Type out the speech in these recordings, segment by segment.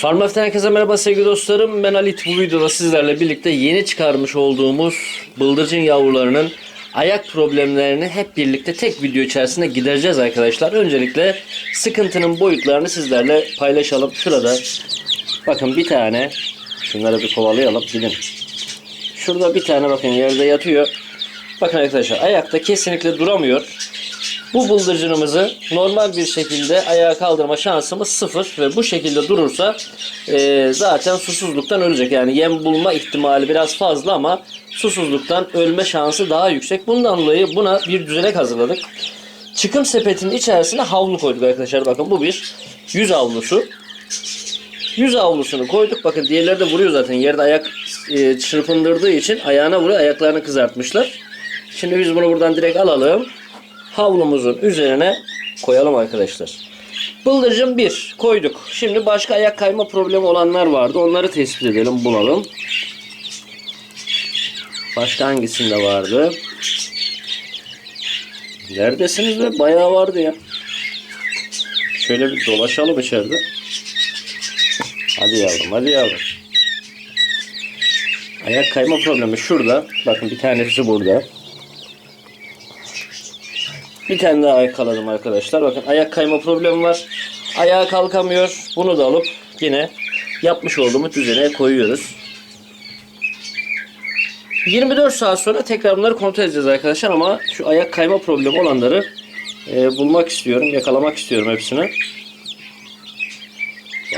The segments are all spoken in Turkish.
Farmaf'tan herkese merhaba sevgili dostlarım. Ben Halit. Bu videoda sizlerle birlikte yeni çıkarmış olduğumuz bıldırcın yavrularının ayak problemlerini hep birlikte tek video içerisinde gidereceğiz arkadaşlar. Öncelikle sıkıntının boyutlarını sizlerle paylaşalım. Şurada bakın bir tane şunları bir kovalayalım gidin. Şurada bir tane bakın yerde yatıyor. Bakın arkadaşlar ayakta kesinlikle duramıyor. Bu bıldırcınımızı normal bir şekilde ayağa kaldırma şansımız sıfır ve bu şekilde durursa e, zaten susuzluktan ölecek. Yani yem bulma ihtimali biraz fazla ama susuzluktan ölme şansı daha yüksek. Bundan dolayı buna bir düzenek hazırladık. Çıkım sepetinin içerisine havlu koyduk arkadaşlar. Bakın bu bir yüz havlusu. Yüz havlusunu koyduk. Bakın diğerleri de vuruyor zaten. Yerde ayak e, çırpındırdığı için ayağına vuruyor. Ayaklarını kızartmışlar. Şimdi biz bunu buradan direkt alalım havlumuzun üzerine koyalım arkadaşlar. Bıldırcın 1 koyduk. Şimdi başka ayak kayma problemi olanlar vardı. Onları tespit edelim, bulalım. Başka hangisinde vardı? Neredesiniz be? Bayağı vardı ya. Şöyle bir dolaşalım içeride. Hadi yavrum, hadi yavrum. Ayak kayma problemi şurada. Bakın bir tanesi burada. Bir tane daha yakaladım arkadaşlar. Bakın ayak kayma problemi var. Ayağa kalkamıyor. Bunu da alıp yine yapmış olduğumuz düzene koyuyoruz. 24 saat sonra tekrar bunları kontrol edeceğiz arkadaşlar ama şu ayak kayma problemi olanları e, bulmak istiyorum. Yakalamak istiyorum hepsini.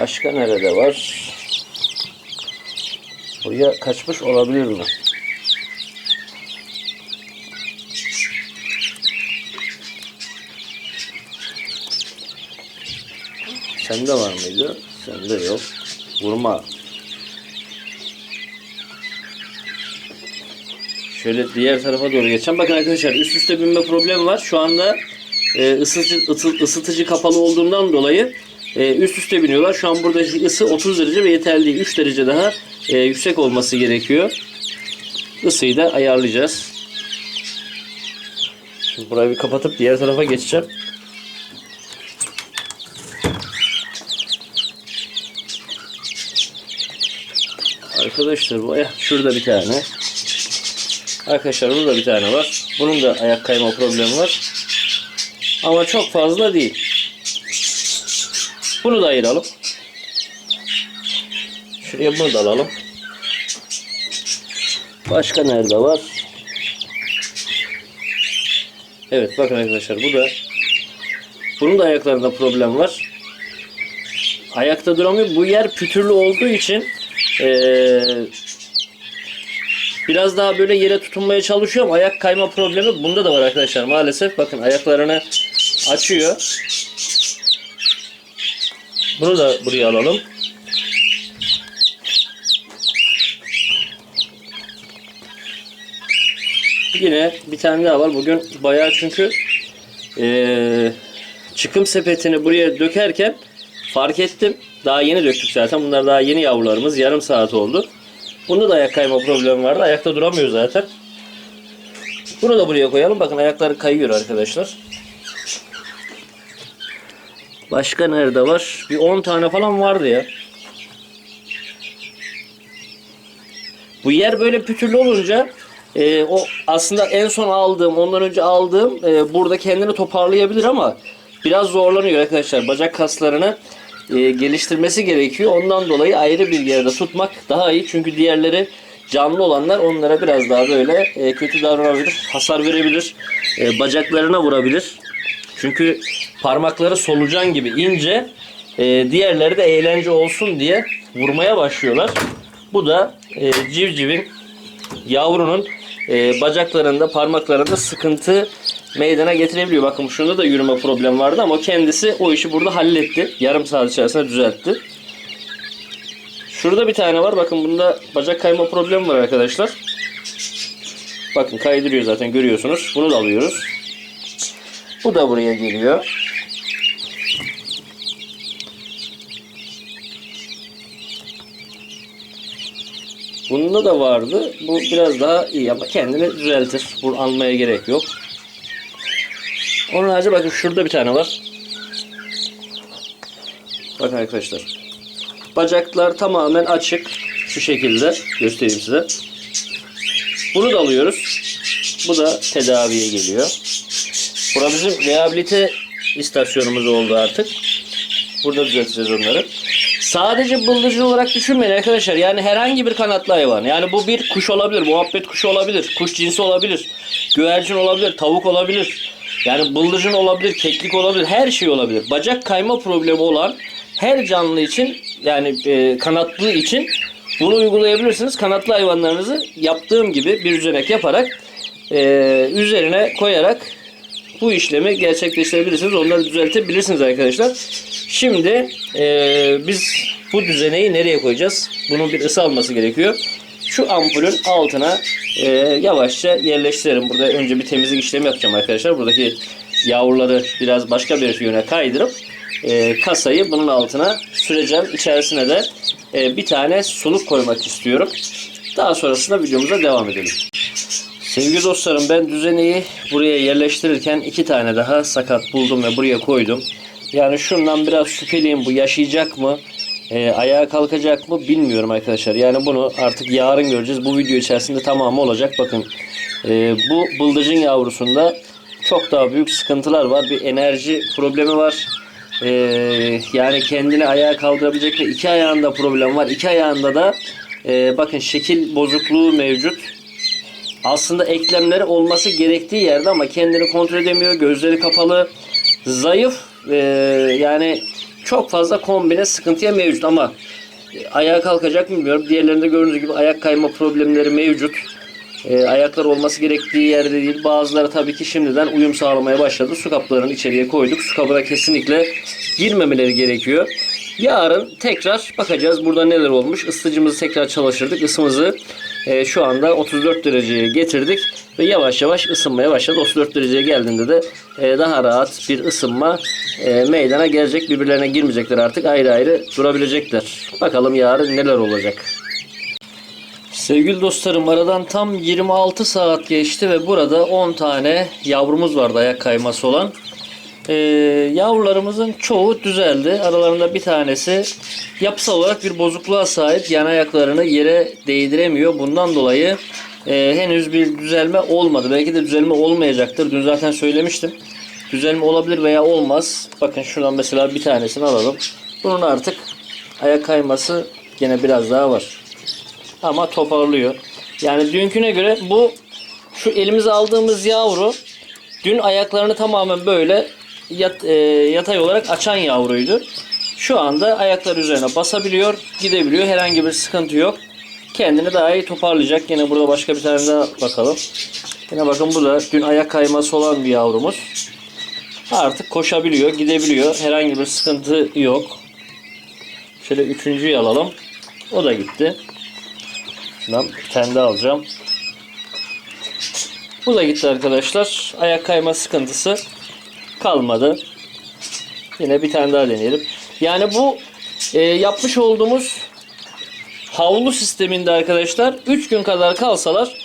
Başka nerede var? Buraya kaçmış olabilir mi? Sende var mıydı? Sende yok. Vurma. Şöyle diğer tarafa doğru geçeceğim. Bakın arkadaşlar üst üste binme problemi var. Şu anda e, ısıtıcı, ısı- ısıtıcı kapalı olduğundan dolayı e, üst üste biniyorlar. Şu an buradaki ısı 30 derece ve yeterli değil. 3 derece daha e, yüksek olması gerekiyor. Isıyı da ayarlayacağız. Şimdi burayı bir kapatıp diğer tarafa geçeceğim. Arkadaşlar bu ayak şurada bir tane. Arkadaşlar burada bir tane var. Bunun da ayak kayma problemi var. Ama çok fazla değil. Bunu da ayıralım. Şuraya bunu da alalım. Başka nerede var? Evet bakın arkadaşlar bu da bunun da ayaklarında problem var. Ayakta duramıyor. Bu yer pütürlü olduğu için ee, biraz daha böyle yere tutunmaya çalışıyorum. Ayak kayma problemi bunda da var arkadaşlar. Maalesef bakın ayaklarını açıyor. Bunu da buraya alalım. Yine bir tane daha var. Bugün bayağı çünkü ee, çıkım sepetini buraya dökerken fark ettim. Daha yeni döktük zaten. Bunlar daha yeni yavrularımız. Yarım saat oldu. Bunda da ayak kayma problemi vardı. Ayakta duramıyor zaten. Bunu da buraya koyalım. Bakın ayakları kayıyor arkadaşlar. Başka nerede var? Bir 10 tane falan vardı ya. Bu yer böyle pütürlü olunca e, o aslında en son aldığım, ondan önce aldığım e, burada kendini toparlayabilir ama biraz zorlanıyor arkadaşlar. Bacak kaslarını e, geliştirmesi gerekiyor. Ondan dolayı ayrı bir yerde tutmak daha iyi. Çünkü diğerleri canlı olanlar onlara biraz daha böyle e, kötü davranabilir, hasar verebilir, e, bacaklarına vurabilir. Çünkü parmakları solucan gibi ince, e, diğerleri de eğlence olsun diye vurmaya başlıyorlar. Bu da e, civcivin yavrunun e, bacaklarında, parmaklarında sıkıntı meydana getirebiliyor. Bakın şunda da yürüme problemi vardı ama kendisi o işi burada halletti. Yarım saat içerisinde düzeltti. Şurada bir tane var. Bakın bunda bacak kayma problemi var arkadaşlar. Bakın kaydırıyor zaten görüyorsunuz. Bunu da alıyoruz. Bu da buraya geliyor. Bunda da vardı. Bu biraz daha iyi ama kendini düzeltir. Bu almaya gerek yok. Onun harici bakın şurada bir tane var. Bakın arkadaşlar. Bacaklar tamamen açık. Şu şekilde göstereyim size. Bunu da alıyoruz. Bu da tedaviye geliyor. Bura bizim rehabilite istasyonumuz oldu artık. Burada düzelteceğiz onları. Sadece bıldırcın olarak düşünmeyin arkadaşlar. Yani herhangi bir kanatlı hayvan. Yani bu bir kuş olabilir, muhabbet kuşu olabilir, kuş cinsi olabilir, güvercin olabilir, tavuk olabilir. Yani bıldırcın olabilir, keklik olabilir, her şey olabilir. Bacak kayma problemi olan her canlı için yani e, kanatlı için bunu uygulayabilirsiniz. Kanatlı hayvanlarınızı yaptığım gibi bir düzenek yaparak e, üzerine koyarak bu işlemi gerçekleştirebilirsiniz. Onları düzeltebilirsiniz arkadaşlar. Şimdi e, biz bu düzeneyi nereye koyacağız? Bunun bir ısı gerekiyor. Şu ampulün altına e, yavaşça yerleştirelim. Burada önce bir temizlik işlemi yapacağım arkadaşlar. Buradaki yavruları biraz başka bir yöne kaydırıp e, kasayı bunun altına süreceğim. İçerisine de e, bir tane suluk koymak istiyorum. Daha sonrasında videomuza devam edelim. Sevgili dostlarım ben düzeneyi buraya yerleştirirken iki tane daha sakat buldum ve buraya koydum. Yani şundan biraz şüpheliyim bu yaşayacak mı? e, ayağa kalkacak mı bilmiyorum arkadaşlar. Yani bunu artık yarın göreceğiz. Bu video içerisinde tamamı olacak. Bakın e, bu bıldırcın yavrusunda çok daha büyük sıkıntılar var. Bir enerji problemi var. E, yani kendini ayağa kaldırabilecek ve iki ayağında problem var. İki ayağında da e, bakın şekil bozukluğu mevcut aslında eklemleri olması gerektiği yerde ama kendini kontrol edemiyor. Gözleri kapalı. Zayıf e, yani çok fazla kombine sıkıntıya mevcut ama ayağa kalkacak mı bilmiyorum. Diğerlerinde gördüğünüz gibi ayak kayma problemleri mevcut. E, ayaklar olması gerektiği yerde değil. Bazıları tabii ki şimdiden uyum sağlamaya başladı. Su kaplarını içeriye koyduk. Su kabına kesinlikle girmemeleri gerekiyor. Yarın tekrar bakacağız burada neler olmuş. Isıtıcımızı tekrar çalıştırdık. Isımızı e, şu anda 34 dereceye getirdik ve yavaş yavaş ısınmaya başladı. 34 dereceye geldiğinde de e, daha rahat bir ısınma e, meydana gelecek. Birbirlerine girmeyecekler artık ayrı ayrı durabilecekler. Bakalım yarın neler olacak. Sevgili dostlarım aradan tam 26 saat geçti ve burada 10 tane yavrumuz vardı ayak kayması olan. Ee, yavrularımızın çoğu düzeldi. Aralarında bir tanesi yapısal olarak bir bozukluğa sahip. Yan ayaklarını yere değdiremiyor. Bundan dolayı e, henüz bir düzelme olmadı. Belki de düzelme olmayacaktır. Dün zaten söylemiştim. Düzelme olabilir veya olmaz. Bakın şuradan mesela bir tanesini alalım. Bunun artık ayak kayması gene biraz daha var. Ama toparlıyor. Yani dünküne göre bu şu elimize aldığımız yavru dün ayaklarını tamamen böyle yat, e, yatay olarak açan yavruydu. Şu anda ayaklar üzerine basabiliyor, gidebiliyor. Herhangi bir sıkıntı yok. Kendini daha iyi toparlayacak. Yine burada başka bir tane daha bakalım. Yine bakın bu da dün ayak kayması olan bir yavrumuz. Artık koşabiliyor, gidebiliyor. Herhangi bir sıkıntı yok. Şöyle üçüncüyü alalım. O da gitti. Şuradan bir tane daha alacağım. Bu da gitti arkadaşlar. Ayak kayma sıkıntısı kalmadı. Yine bir tane daha deneyelim. Yani bu e, yapmış olduğumuz havlu sisteminde arkadaşlar 3 gün kadar kalsalar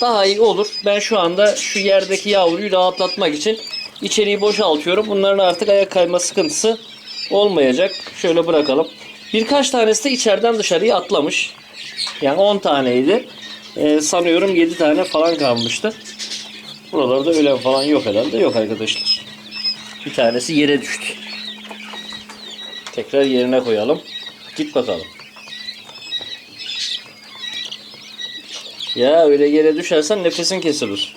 daha iyi olur. Ben şu anda şu yerdeki yavruyu rahatlatmak için içeriği boşaltıyorum. Bunların artık ayak kayma sıkıntısı olmayacak. Şöyle bırakalım. Birkaç tanesi de içeriden dışarıya atlamış. Yani 10 taneydi. Ee, sanıyorum 7 tane falan kalmıştı. Buralarda ölen falan yok herhalde. Yok arkadaşlar. Bir tanesi yere düştü. Tekrar yerine koyalım. Git bakalım. Ya öyle yere düşersen nefesin kesilir.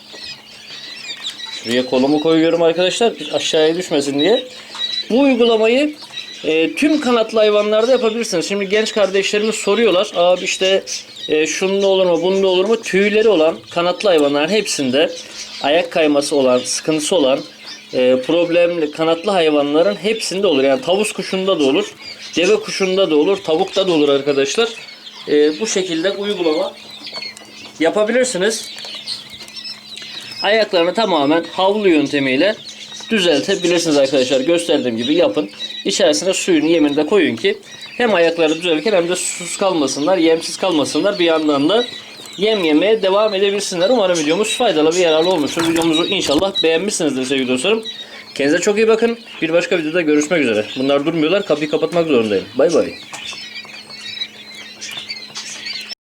Şuraya kolumu koyuyorum arkadaşlar aşağıya düşmesin diye. Bu uygulamayı e, tüm kanatlı hayvanlarda yapabilirsiniz. Şimdi genç kardeşlerimiz soruyorlar. Abi işte e, şunun olur mu, bunun olur mu? Tüyleri olan kanatlı hayvanların hepsinde ayak kayması olan, sıkıntısı olan, e, problemli kanatlı hayvanların hepsinde olur. Yani tavus kuşunda da olur, deve kuşunda da olur, tavukta da olur arkadaşlar. E, bu şekilde uygulama yapabilirsiniz. Ayaklarını tamamen havlu yöntemiyle düzeltebilirsiniz arkadaşlar. Gösterdiğim gibi yapın. İçerisine suyunu yemini de koyun ki hem ayakları düzelirken hem de susuz kalmasınlar, yemsiz kalmasınlar. Bir yandan da yem yemeye devam edebilsinler. Umarım videomuz faydalı ve yararlı olmuştur. Videomuzu inşallah beğenmişsinizdir sevgili dostlarım. Kendinize çok iyi bakın. Bir başka videoda görüşmek üzere. Bunlar durmuyorlar. Kapıyı kapatmak zorundayım. Bay bay.